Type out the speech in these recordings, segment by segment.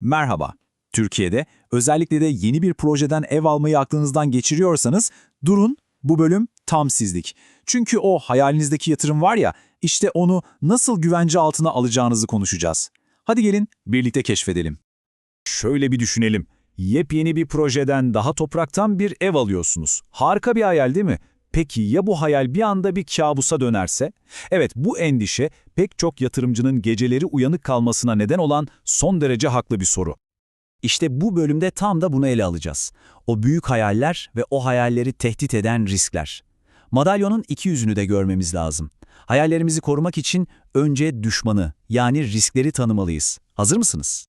Merhaba. Türkiye'de özellikle de yeni bir projeden ev almayı aklınızdan geçiriyorsanız durun bu bölüm tam sizlik. Çünkü o hayalinizdeki yatırım var ya işte onu nasıl güvence altına alacağınızı konuşacağız. Hadi gelin birlikte keşfedelim. Şöyle bir düşünelim. Yepyeni bir projeden daha topraktan bir ev alıyorsunuz. Harika bir hayal değil mi? Peki ya bu hayal bir anda bir kabusa dönerse? Evet bu endişe pek çok yatırımcının geceleri uyanık kalmasına neden olan son derece haklı bir soru. İşte bu bölümde tam da bunu ele alacağız. O büyük hayaller ve o hayalleri tehdit eden riskler. Madalyonun iki yüzünü de görmemiz lazım. Hayallerimizi korumak için önce düşmanı yani riskleri tanımalıyız. Hazır mısınız?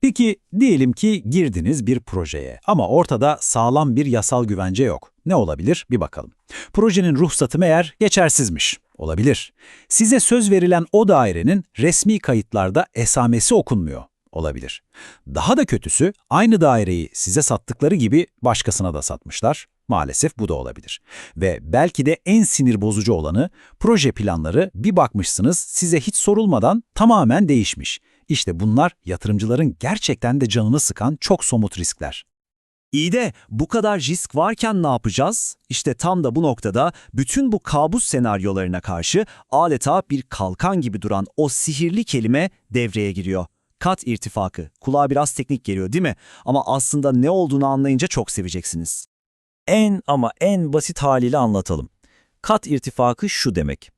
Peki diyelim ki girdiniz bir projeye ama ortada sağlam bir yasal güvence yok. Ne olabilir? Bir bakalım. Projenin ruhsatı meğer geçersizmiş. Olabilir. Size söz verilen o dairenin resmi kayıtlarda esamesi okunmuyor. Olabilir. Daha da kötüsü aynı daireyi size sattıkları gibi başkasına da satmışlar. Maalesef bu da olabilir. Ve belki de en sinir bozucu olanı proje planları bir bakmışsınız size hiç sorulmadan tamamen değişmiş. İşte bunlar yatırımcıların gerçekten de canını sıkan çok somut riskler. İyi de bu kadar risk varken ne yapacağız? İşte tam da bu noktada bütün bu kabus senaryolarına karşı adeta bir kalkan gibi duran o sihirli kelime devreye giriyor. Kat irtifakı. Kulağa biraz teknik geliyor değil mi? Ama aslında ne olduğunu anlayınca çok seveceksiniz. En ama en basit haliyle anlatalım. Kat irtifakı şu demek.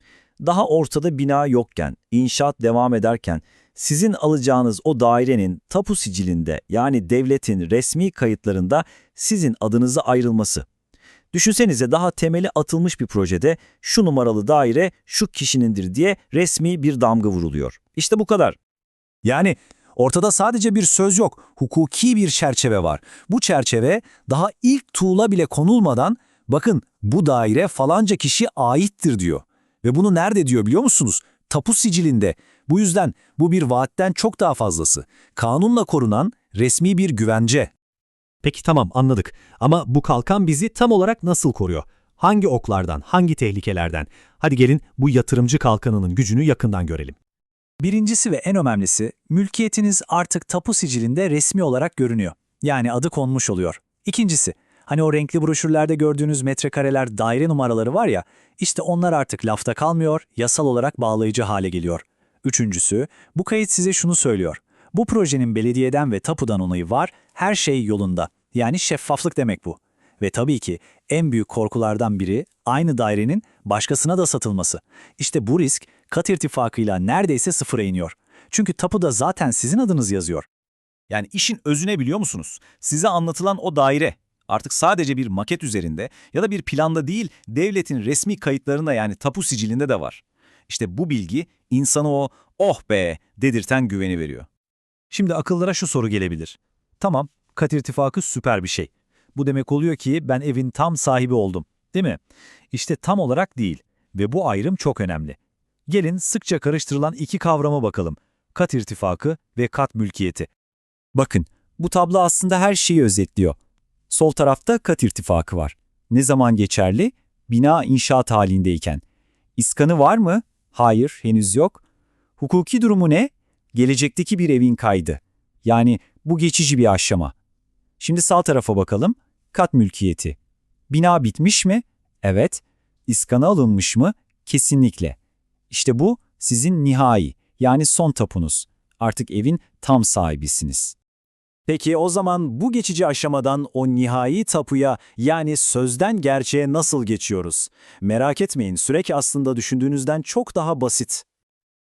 Daha ortada bina yokken, inşaat devam ederken sizin alacağınız o dairenin tapu sicilinde yani devletin resmi kayıtlarında sizin adınıza ayrılması. Düşünsenize daha temeli atılmış bir projede şu numaralı daire şu kişinindir diye resmi bir damga vuruluyor. İşte bu kadar. Yani ortada sadece bir söz yok, hukuki bir çerçeve var. Bu çerçeve daha ilk tuğla bile konulmadan bakın bu daire falanca kişi aittir diyor. Ve bunu nerede diyor biliyor musunuz? Tapu sicilinde. Bu yüzden bu bir vaatten çok daha fazlası. Kanunla korunan resmi bir güvence. Peki tamam anladık. Ama bu kalkan bizi tam olarak nasıl koruyor? Hangi oklardan, hangi tehlikelerden? Hadi gelin bu yatırımcı kalkanının gücünü yakından görelim. Birincisi ve en önemlisi, mülkiyetiniz artık tapu sicilinde resmi olarak görünüyor. Yani adı konmuş oluyor. İkincisi, hani o renkli broşürlerde gördüğünüz metrekareler daire numaraları var ya, işte onlar artık lafta kalmıyor, yasal olarak bağlayıcı hale geliyor. Üçüncüsü, bu kayıt size şunu söylüyor. Bu projenin belediyeden ve tapudan onayı var, her şey yolunda. Yani şeffaflık demek bu. Ve tabii ki en büyük korkulardan biri aynı dairenin başkasına da satılması. İşte bu risk kat irtifakıyla neredeyse sıfıra iniyor. Çünkü tapuda zaten sizin adınız yazıyor. Yani işin özüne biliyor musunuz? Size anlatılan o daire artık sadece bir maket üzerinde ya da bir planda değil, devletin resmi kayıtlarında yani tapu sicilinde de var. İşte bu bilgi insana o oh be dedirten güveni veriyor. Şimdi akıllara şu soru gelebilir. Tamam, kat irtifakı süper bir şey. Bu demek oluyor ki ben evin tam sahibi oldum, değil mi? İşte tam olarak değil ve bu ayrım çok önemli. Gelin sıkça karıştırılan iki kavrama bakalım. Kat irtifakı ve kat mülkiyeti. Bakın, bu tablo aslında her şeyi özetliyor. Sol tarafta kat irtifakı var. Ne zaman geçerli? Bina inşaat halindeyken. İskanı var mı? Hayır, henüz yok. Hukuki durumu ne? Gelecekteki bir evin kaydı. Yani bu geçici bir aşama. Şimdi sağ tarafa bakalım. Kat mülkiyeti. Bina bitmiş mi? Evet. İskanı alınmış mı? Kesinlikle. İşte bu sizin nihai yani son tapunuz. Artık evin tam sahibisiniz. Peki o zaman bu geçici aşamadan o nihai tapuya yani sözden gerçeğe nasıl geçiyoruz? Merak etmeyin süreç aslında düşündüğünüzden çok daha basit.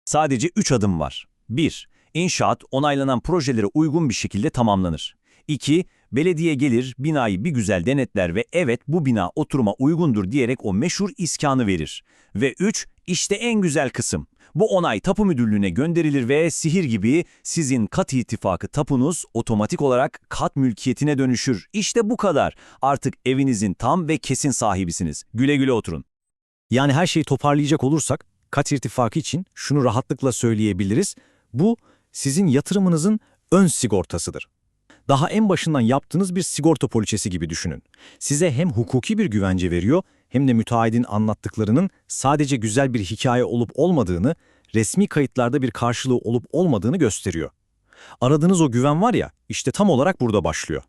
Sadece 3 adım var. 1. İnşaat onaylanan projelere uygun bir şekilde tamamlanır. 2. Belediye gelir, binayı bir güzel denetler ve evet bu bina oturuma uygundur diyerek o meşhur iskanı verir. Ve 3. İşte en güzel kısım. Bu onay tapu müdürlüğüne gönderilir ve sihir gibi sizin kat ittifakı tapunuz otomatik olarak kat mülkiyetine dönüşür. İşte bu kadar. Artık evinizin tam ve kesin sahibisiniz. Güle güle oturun. Yani her şeyi toparlayacak olursak, kat irtifakı için şunu rahatlıkla söyleyebiliriz. Bu sizin yatırımınızın ön sigortasıdır. Daha en başından yaptığınız bir sigorta poliçesi gibi düşünün. Size hem hukuki bir güvence veriyor hem de müteahhidin anlattıklarının sadece güzel bir hikaye olup olmadığını, resmi kayıtlarda bir karşılığı olup olmadığını gösteriyor. Aradığınız o güven var ya, işte tam olarak burada başlıyor.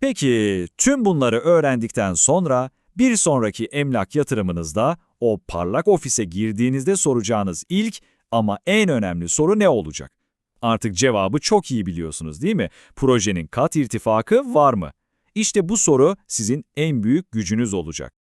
Peki tüm bunları öğrendikten sonra bir sonraki emlak yatırımınızda o parlak ofise girdiğinizde soracağınız ilk ama en önemli soru ne olacak? Artık cevabı çok iyi biliyorsunuz değil mi? Projenin kat irtifakı var mı? İşte bu soru sizin en büyük gücünüz olacak.